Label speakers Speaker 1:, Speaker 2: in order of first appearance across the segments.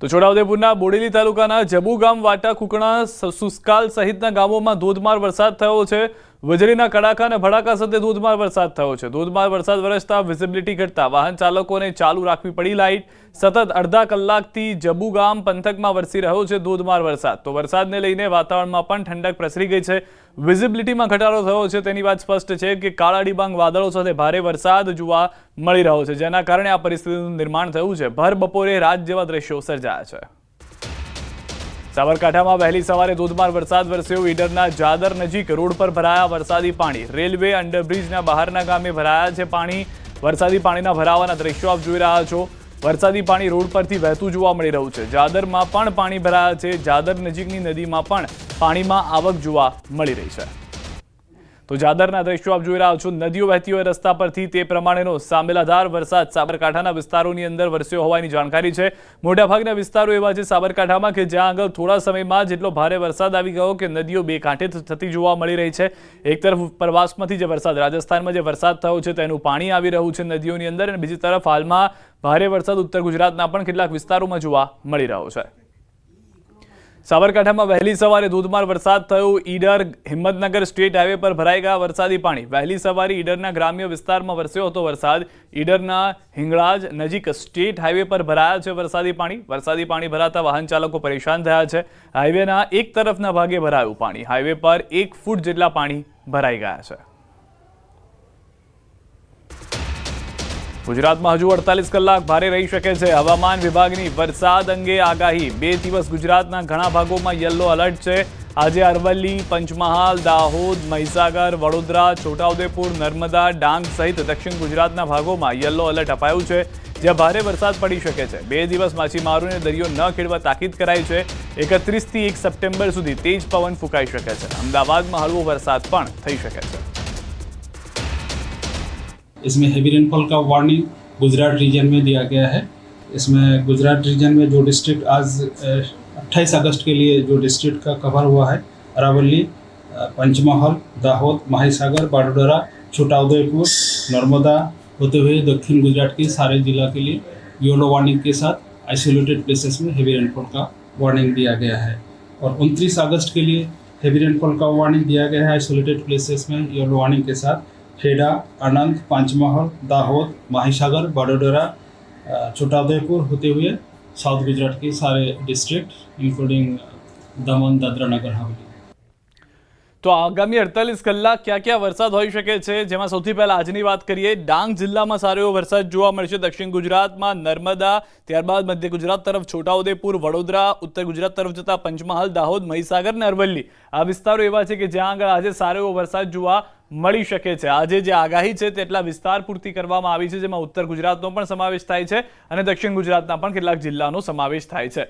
Speaker 1: તો છોટાઉદેપુરના બોડેલી તાલુકાના જબુ ગામ વાટા કુકણા સુસ્કાલ સહિતના ગામોમાં ધોધમાર વરસાદ થયો છે. વીજળીના કડાકા અને ભડાકા સાથે ધોધમાર વરસાદ થયો છે. ધોધમાર વરસાદ વરસતા વિઝિબિલિટી ઘટતા વાહન ચાલકોને ચાલુ રાખવી પડી લાઇટ. સતત અડધા કલાકથી જબુ ગામ પંથકમાં વરસી રહ્યો છે ધોધમાર વરસાદ. તો વરસાદને લઈને વાતાવરણમાં પણ ઠંડક પ્રસરી ગઈ છે. વિઝિબિલિટીમાં ઘટાડો થયો છે તેની વાત સ્પષ્ટ છે કે કાળા ડિબાંગ વાદળો સાથે ભારે વરસાદ જોવા મળી રહ્યો છે, જેના કારણે આ પરિસ્થિતિનું નિર્માણ થયું છે. ભર બપોરે રાત જેવા દ્રશ્યો સર્જાયા છે. સાબરકાંઠામાં વહેલી સવારે ધોધમાર વરસાદ વરસ્યો. ઈડરના જાદર નજીક રોડ પર ભરાયા વરસાદી પાણી. રેલવે અંડરબ્રિજના બહારના ગામે ભરાયા છે પાણી. વરસાદી પાણીના ભરાવાના દ્રશ્યો આપ જોઈ રહ્યા છો. વરસાદી પાણી રોડ પરથી વહેતું જોવા મળી રહ્યું છે. જાદરમાં પણ પાણી ભરાયા છે. જાદર નજીકની નદીમાં પણ પાણીમાં આવક જોવા મળી રહી છે. તો જાદરના દ્રશ્યો આપ જોઈ રહ્યા છો. નદીઓ વહેતી હોય રસ્તા પરથી તે પ્રમાણેનો સાંભેલાધાર વરસાદ સાબરકાંઠાના વિસ્તારોની અંદર વરસ્યો હોવાની જાણકારી છે. મોટાભાગના વિસ્તારો એવા છે સાબરકાંઠામાં કે જ્યાં આગળ થોડા સમયમાં જેટલો ભારે વરસાદ આવી ગયો કે નદીઓ બે કાંઠે થતી જોવા મળી રહી છે. એક તરફ પ્રવાસમાંથી જે વરસાદ, રાજસ્થાનમાં જે વરસાદ થયો છે તેનું પાણી આવી રહ્યું છે નદીઓની અંદર અને બીજી તરફ હાલમાં ભારે વરસાદ ઉત્તર ગુજરાતના પણ કેટલાક વિસ્તારોમાં જોવા મળી રહ્યો છે. સાબરકાંઠામાં વહેલી સવારે ધોધમાર વરસાદ થયો. ઈડર હિંમતનગર સ્ટેટ હાઈવે પર ભરાઈ ગયા વરસાદી પાણી. વહેલી સવારે ઈડરના ગ્રામ્ય વિસ્તારમાં વરસ્યો હતો વરસાદ. ઈડરના હિંગળાજ નજીક સ્ટેટ હાઈવે પર ભરાયા છે વરસાદી પાણી. વરસાદી પાણી ભરાતા વાહન ચાલકો પરેશાન થયા છે. હાઈવેના એક તરફના ભાગે ભરાયું પાણી. હાઈવે પર એક ફૂટ જેટલા પાણી ભરાઈ ગયા છે. ગુજરાતમાં હજુ અડતાલીસ કલાક ભારે રહી શકે છે. હવામાન વિભાગની વરસાદ અંગે આગાહી. બે દિવસ ગુજરાતના ઘણા ભાગોમાં યલો એલર્ટ છે. આજે અરવલ્લી, પંચમહાલ, દાહોદ, મહીસાગર, વડોદરા, છોટાઉદેપુર, નર્મદા, ડાંગ સહિત દક્ષિણ ગુજરાતના ભાગોમાં યલો એલર્ટ અપાયું છે. જ્યાં ભારે વરસાદ પડી શકે છે. બે દિવસ માછીમારોને દરિયો ન ખેડવા તાકીદ કરાઈ છે. એકત્રીસથી એક સપ્ટેમ્બર સુધી તેજ પવન ફૂંકાઈ શકે છે. અમદાવાદમાં હળવો વરસાદ પણ થઈ શકે છે.
Speaker 2: इसमें हैवी रेनफॉल का वार्निंग गुजरात रीजन में दिया गया है। इसमें गुजरात रीजन में जो डिस्ट्रिक्ट आज अट्ठाईस अगस्त के लिए जो डिस्ट्रिक्ट का कवर हुआ है, अरावली पंचमहल, दाहोद, महासागर बाडोडरा छोटा उदयपुर नर्मदा होते हुए दक्षिण गुजरात के सारे जिला के लिए योलो वार्निंग के साथ आइसोलेटेड प्लेसेस में हैवी रेनफॉल का वार्निंग दिया गया है। और उनतीस अगस्त के लिए हैवी रेनफॉल का वार्निंग दिया गया है। आइसोलेटेड प्लेसेस में येलो वार्निंग के साथ खेड़ा आनंद पंचमहल दाहोद माहीसागर बड़ोदरा अ, छोटाउदेपुर होते हुए साउथ गुजरात के सारे डिस्ट्रिक्ट इंक्लूडिंग दमन दादरा नगर हवेली
Speaker 1: તો આગામી અડતાલીસ કલાક ક્યાં ક્યાં વરસાદ હોઈ શકે છે જેમાં સૌથી પહેલા આજની વાત કરીએ ડાંગ જિલ્લામાં સારો એવો વરસાદ જોવા મળશે દક્ષિણ ગુજરાતમાં નર્મદા ત્યારબાદ મધ્ય ગુજરાત તરફ છોટાઉદેપુર વડોદરા ઉત્તર ગુજરાત તરફ જતા પંચમહાલ દાહોદ મહીસાગર અને અરવલ્લી આ વિસ્તારો એવા છે કે જ્યાં આગળ આજે સારો એવો વરસાદ જોવા મળી શકે છે. આજે જે આગાહી છે તેટલા વિસ્તાર પૂરતી કરવામાં આવી છે, જેમાં ઉત્તર ગુજરાતનો પણ સમાવેશ થાય છે અને દક્ષિણ ગુજરાતના પણ કેટલાક જિલ્લાનો સમાવેશ થાય છે.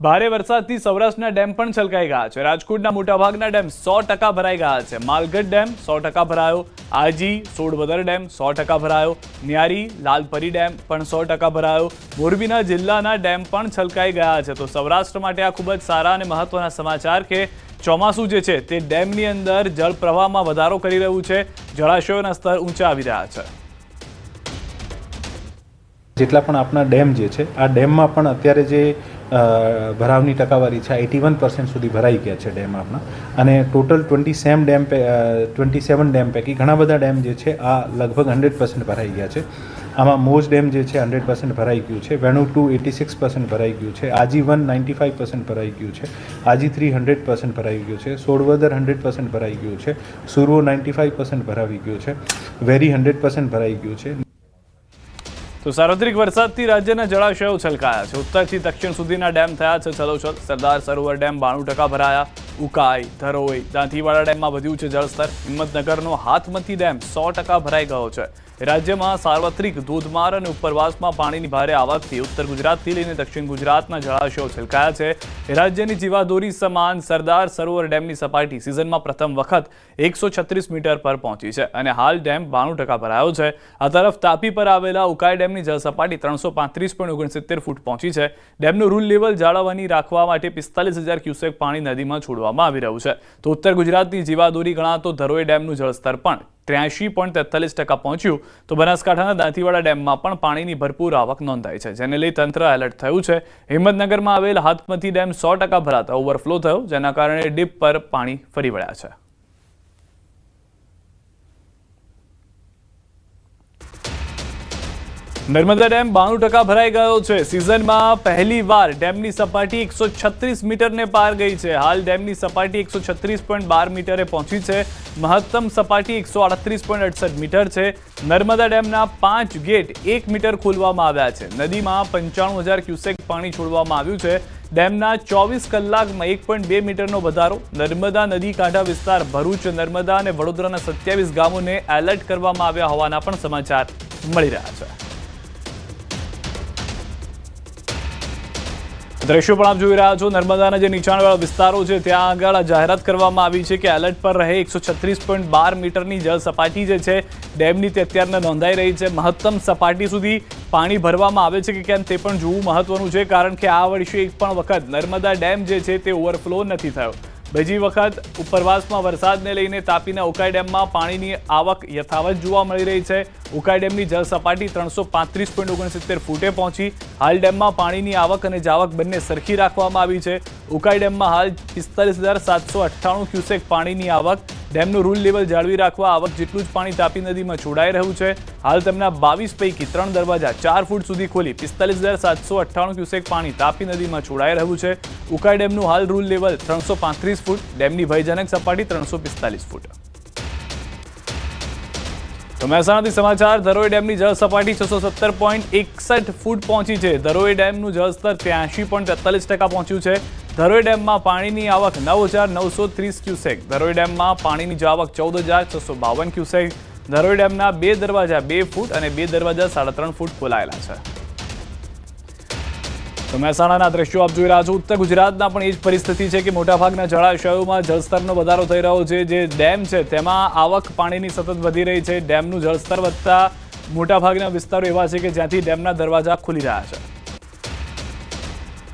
Speaker 1: ભારે વરસાદથી સૌરાષ્ટ્રના ડેમ પણ છલકાઈ ગયા છે. રાજકોટના મોટાભાગના ડેમ સો ટકા ભરાઈ ગયા છે. માલગઢ ડેમ સો ટકા ભરાયો. આજી સોડવદર ડેમ સો ટકા ભરાયો. ન્યારી, લાલપરી ડેમ પણ સો ટકા ભરાયો. મોરબીના જિલ્લાના ડેમ પણ છલકાઈ ગયા છે. તો સૌરાષ્ટ્ર માટે આ ખૂબ જ સારા અને મહત્વના સમાચાર કે ચોમાસું જે છે તે ડેમની અંદર જળ પ્રવાહમાં વધારો કરી રહ્યું છે. જળાશયોના સ્તર ઊંચા આવી રહ્યા છે.
Speaker 3: જેટલા પણ આપણા ડેમ જે છે, આ ડેમમાં પણ અત્યારે જે ભરાવની ટકાવારી છે એટી વન પર્સન્ટ સુધી ભરાઈ ગયા છે ડેમ આપણા અને total twenty same dam twenty seven dam પૈકી ઘણા બધા ડેમ જે છે, આ લગભગ હંડ્રેડ પર્સન્ટ ભરાઈ ગયા છે. આમાં મોજ ડેમ જે છે, હંડ્રેડ પર્સન્ટ ભરાઈ ગયું છે. Venu two eighty six percent ભરાઈ ગયું છે. Aji one ninety five percent ભરાઈ ગયું છે. આજી થ્રી હંડ્રેડ પર્સન્ટ ભરાઈ ગયું છે. સોળવદર હંડ્રેડ પર્સન્ટ ભરાઈ ગયું છે. સુરવો નાઇન્ટી ફાઇવ પર્સન્ટ ભરાવી ગયું છે. વેરી હંડ્રેડ પર્સન્ટ ભરાઈ ગયું છે.
Speaker 1: તો સાર્વત્રિક વરસાદથી રાજ્યના જળાશયો છલકાયા છે. ઉત્તરથી દક્ષિણ સુધીના ડેમ થયા છે. છલોછલ સરદાર સરોવર ડેમ બાણું ટકા ભરાયા. ઉકાઈ, ધરોઈ, દાંતીવાડા ડેમમાં વધ્યું છે જળસ્તર. હિંમતનગરનો હાથમતી ડેમ સો ટકા ભરાઈ ગયો છે. રાજ્યમાં સાર્વત્રિક ધોધમાર અને ઉપરવાસમાં પાણીની ભારે આવકથી ઉત્તર ગુજરાતથી લઈને દક્ષિણ ગુજરાતના જળાશયો છલકાયા છે. રાજ્યની જીવાદોરી સમાન સરદાર સરોવર ડેમની સપાટી સિઝનમાં પ્રથમ વખત એકસો મીટર પર પહોંચી છે અને હાલ ડેમ બાણું ટકા ભરાયો છે. આ તરફ તાપી પર આવેલા ઉકાઈ ડેમની જળ સપાટી ત્રણસો ફૂટ પહોંચી છે. ડેમનું રૂલ લેવલ જાળવવાની રાખવા માટે પિસ્તાલીસ ક્યુસેક પાણી નદીમાં છોડવામાં આવી રહ્યું છે. તો ઉત્તર ગુજરાતની જીવાદોરી ગણાતો ધરોઈ ડેમનું જળસ્તર પણ ત્ર્યાસી પોઈન્ટ તેતાલીસ ટકા પહોંચ્યું, તો બનાસકાંઠાના દાંતીવાડા ડેમમાં પણ પાણીની ભરપૂર આવક નોંધાઈ છે, જેને લઈ તંત્ર એલર્ટ થયું છે. હિંમતનગરમાં આવેલ હાથમતી ડેમ સો ટકા ભરાતા ઓવરફ્લો થયો, જેના કારણે ડીપ પર પાણી ફરી વળ્યા છે. નર્મદા ડેમ બાણું ટકા ભરાઈ ગયો છે. સિઝનમાં પહેલી વાર ડેમની સપાટી એકસો છત્રીસ મીટરને પાર ગઈ છે. હાલ ડેમની સપાટી એકસો છત્રીસ પોઈન્ટ બાર મીટરે પહોંચી છે. મહત્તમ સપાટી એકસો અડત્રીસ પોઈન્ટ અડસઠ મીટર છે. નર્મદા ડેમના પાંચ ગેટ એક મીટર ખોલવામાં આવ્યા છે. નદીમાં પંચાણું હજાર ક્યુસેક પાણી છોડવામાં આવ્યું છે. ડેમના ચોવીસ કલાકમાં એક પોઈન્ટ બે મીટરનો વધારો. નર્મદા નદી કાંઠા વિસ્તાર ભરૂચ, નર્મદા અને વડોદરાના સત્યાવીસ ગામોને એલર્ટ કરવામાં આવ્યા હોવાના પણ સમાચાર મળી રહ્યા છે. દ્રશ્યો પણ આપ જોઈ રહ્યા છો. નર્મદાના જે નીચાણવાળા વિસ્તારો છે, ત્યાં આગળ જાહેરાત કરવામાં આવી છે કે એલર્ટ પર રહે એકસો છત્રીસ પોઈન્ટ બાર મીટરની જળ સપાટી જે છે, ડેમની તે અત્યારના નોંધાઈ રહી છે. મહત્તમ સપાટી સુધી પાણી ભરવામાં આવે છે કે કેમ તે પણ જોવું મહત્વનું છે, કારણ કે આ વર્ષે એક પણ વખત નર્મદા ડેમ જે છે, તે ઓવરફ્લો નથી થયો. બીજી વખત ઉપરવાસમાં વરસાદને લઈને તાપીના ઉકાઈ ડેમમાં પાણીની આવક યથાવત જોવા મળી રહી છે. ઉકાઈ ડેમની જળ સપાટી ત્રણસો પાંત્રીસ પોઈન્ટ ઓગણસિત્તેર ફૂટે પહોંચી. હાલ ડેમમાં પાણીની આવક અને જાવક બંને સરખી રાખવામાં આવી છે. ઉકાઈ ડેમમાં હાલ પિસ્તાલીસ હજાર સાતસો અઠ્ઠાણું ક્યુસેક પાણીની આવક ડેમનું રૂલ લેવલ જાળવી રાખવા આવક જેટલું જ પાણી તાપી નદીમાં છોડાઈ રહ્યું છે. હાલ તેમના બાવીસ પૈકી ત્રણ દરવાજા ચાર ફૂટ સુધી ખોલી પિસ્તાલીસ હજાર સાતસો અઠ્ઠાણું ક્યુસેક પાણી તાપી નદીમાં છોડાઈ રહ્યું છે. ઉકાઈ ડેમનું હાલ રૂલ લેવલ ત્રણસો પાંત્રીસ ફૂટ, ડેમની ભયજનક સપાટી ત્રણસો પિસ્તાલીસ ફૂટ. તો મહેસાણાથી સમાચાર, ધરોઈ ડેમની જળ સપાટી છસો સત્તર પોઈન્ટ એકસઠ ફૂટ પહોંચી છે. ધરોઈ ડેમનું જળસ્તર ત્યાંશી પોઈન્ટ તેતાલીસ ટકા પહોંચ્યું છે. ધરોઈ ડેમમાં પાણીની આવક નવ હજાર નવસો ત્રીસ ક્યુસેક. ધરોઈ ડેમમાં પાણીની આવક ચૌદ હજાર છસો બાવન ક્યુસેક. ધરોઈ ડેમના બે દરવાજા બે ફૂટ અને બે દરવાજા સાડા ત્રણ ફૂટ ખોલાયેલા છે. તો મહેસાણાના દ્રશ્યો આપ જોઈ રહ્યા છો. ઉત્તર ગુજરાતના પણ એ જ પરિસ્થિતિ છે કે મોટાભાગના જળાશયોમાં જળસ્તરનો વધારો થઈ રહ્યો છે. જે ડેમ છે તેમાં આવક પાણીની સતત વધી રહી છે. ડેમનું જળસ્તર વધતા મોટાભાગના વિસ્તારો એવા છે કે જ્યાંથી ડેમના દરવાજા ખુલી રહ્યા છે.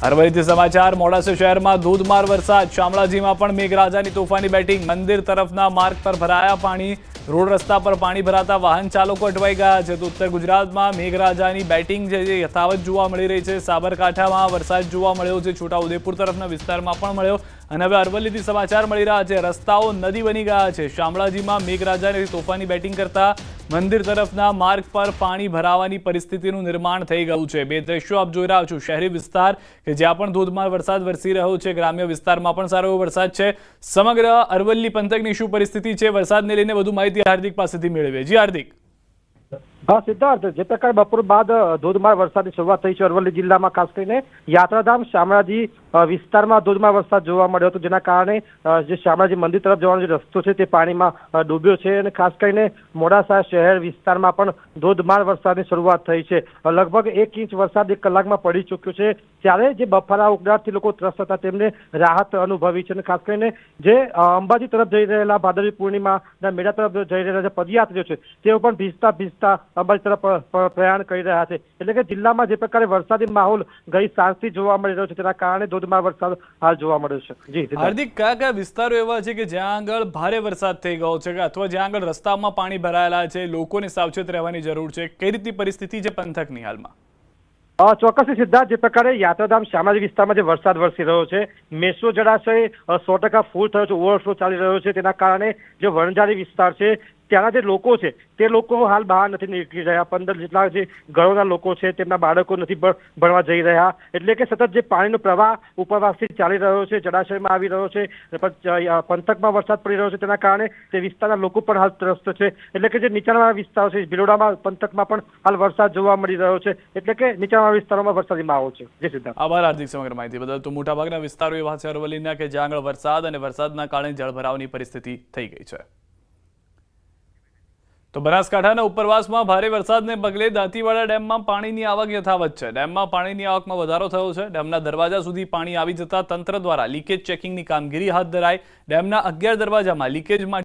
Speaker 1: અરવલ્લીથી સમાચાર, મોડાસા શહેરમાં ધોધમાર વરસાદ. શામળાજીમાં પણ મેઘરાજાની તોફાની બેટિંગ. મંદિર તરફના માર્ગ પર ભરાયા પાણી. રોડ રસ્તા પર પાણી ભરાતા વાહન ચાલકો અટવાઈ ગયા છે. તો ઉત્તર ગુજરાતમાં મેઘરાજાની બેટિંગ જે યથાવત જોવા મળી રહી છે. સાબરકાંઠામાં વરસાદ જોવા મળ્યો છે. છોટાઉદેપુર તરફના વિસ્તારમાં પણ મળ્યો. અને હવે અરવલ્લીથી સમાચાર મળી રહ્યા છે. રસ્તાઓ નદી બની ગયા છે. શામળાજીમાં મેઘરાજાને તોફાની બેટિંગ કરતા મંદિર તરફના માર્ગ પર પાણી ભરાવાની પરિસ્થિતિનું નિર્માણ થઈ ગયું છે. બે દ્રશ્યો આપ જોઈ રહ્યા છો. શહેરી વિસ્તાર કે જ્યાં પણ ધોધમાર વરસાદ વરસી રહ્યો છે, ગ્રામ્ય વિસ્તારમાં પણ સારો વરસાદ છે. સમગ્ર અરવલ્લી પંથકની શું પરિસ્થિતિ છે? વરસાદને લઈને વધુ માહિતી હાર્દિક પાસેથી મેળવીએ. જી, હાર્દિક.
Speaker 4: હા, સિદ્ધાર્થ, જે પ્રકાર બપોર બાદ ધોધમાર વરસાદની શરૂઆત થઈ છે અરવલ્લી જિલ્લામાં, ખાસ કરીને યાત્રાધામ શામળાજી વિસ્તારમાં ધોધમાર વરસાદ જોવા મળ્યો હતો, જેના કારણે જે શામળાજી મંદિર તરફ જવાનો જે રસ્તો છે તે પાણીમાં ડૂબ્યો છે અને ખાસ કરીને મોડાસા શહેર વિસ્તારમાં પણ ધોધમાર વરસાદની શરૂઆત થઈ છે. લગભગ એક ઇંચ વરસાદ એક કલાકમાં પડી ચૂક્યો છે, ત્યારે જે બફારા ઉકળાટથી લોકો ત્રસ્ત હતા, તેમને રાહત અનુભવી છે અને ખાસ કરીને જે અંબાજી તરફ જઈ રહેલા ભાદરવી પૂર્ણિમાના મેળા તરફ જઈ રહેલા જે પદયાત્રીઓ છે, તેઓ પણ ભીજતા ભીજતા અંબાજી તરફ પ્રયાણ કરી રહ્યા છે. એટલે કે જિલ્લામાં જે પ્રકારે વરસાદી માહોલ ગઈ સાંજથી જોવા મળી રહ્યો છે તેના કારણે ધોધમાર વરસાદ હાલ જોવા મળ્યો છે. જી
Speaker 1: હાર્દિક કયા કયા વિસ્તારો એવા છે કે જ્યાં આગળ ભારે વરસાદ થઈ ગયો છે અથવા જ્યાં આગળ રસ્તામાં પાણી ભરાયેલા છે લોકોને સાવચેત રહેવાની જરૂર છે? કઈ રીતની પરિસ્થિતિ છે પંથકની હાલમાં?
Speaker 4: ચોક્કસ સિદ્ધાર્થ જે પ્રકારે યાત્રાધામ શામાજી વિસ્તારમાં જે વરસાદ વરસી રહ્યો છે મેસો જળાશય સો ટકા ફૂલ થયો છે ઓવરફ્લો ચાલી રહ્યો છે. તેના કારણે જે વણઝારી વિસ્તાર છે ત્યાંના જે લોકો છે, તે લોકો હાલ બહાર નથી નીકળી રહ્યા. પંદર જેટલા જે ઘરોના લોકો છે, તેમના બાળકો નથી ભણવા જઈ રહ્યા. એટલે કે સતત જે પાણીનો પ્રવાહ ઉપરવાસથી ચાલી રહ્યો છે, જળાશયમાં આવી રહ્યો છે પંથકમાં વરસાદ પડી રહ્યો છે, તેના કારણે તે વિસ્તારના લોકો પણ હાલ ત્રસ્ત છે. એટલે કે જે નીચાણવાળા વિસ્તારો છે, ભિલોડામાં, પંથકમાં પણ હાલ વરસાદ જોવા મળી રહ્યો છે. એટલે કે નીચાણવાળા વિસ્તારોમાં વરસાદી માહોલ છે. જે સિદ્ધાર્થ
Speaker 1: આભાર હાર્દિક સમગ્ર માહિતી બદલ. તો મોટાભાગના વિસ્તારો એવા છે અરવલ્લીના કે જ્યાં આગળ વરસાદ અને વરસાદના કારણે જળભરાવની પરિસ્થિતિ થઈ ગઈ છે. તો બનાસકાંઠાના ઉપરવાસમાં ભારે વરસાદને પગલે દાંતીવાડા ડેમમાં પાણીની આવક યથાવત છે. ડેમમાં પાણીની આવકમાં વધારો થયો છે. ડેમના દરવાજા સુધી પાણી આવી જતા તંત્ર દ્વારા લીકેજ ચેકિંગની કામગીરી હાથ ધરાઈ ડેમના અગિયાર દરવાજામાં લીકેજ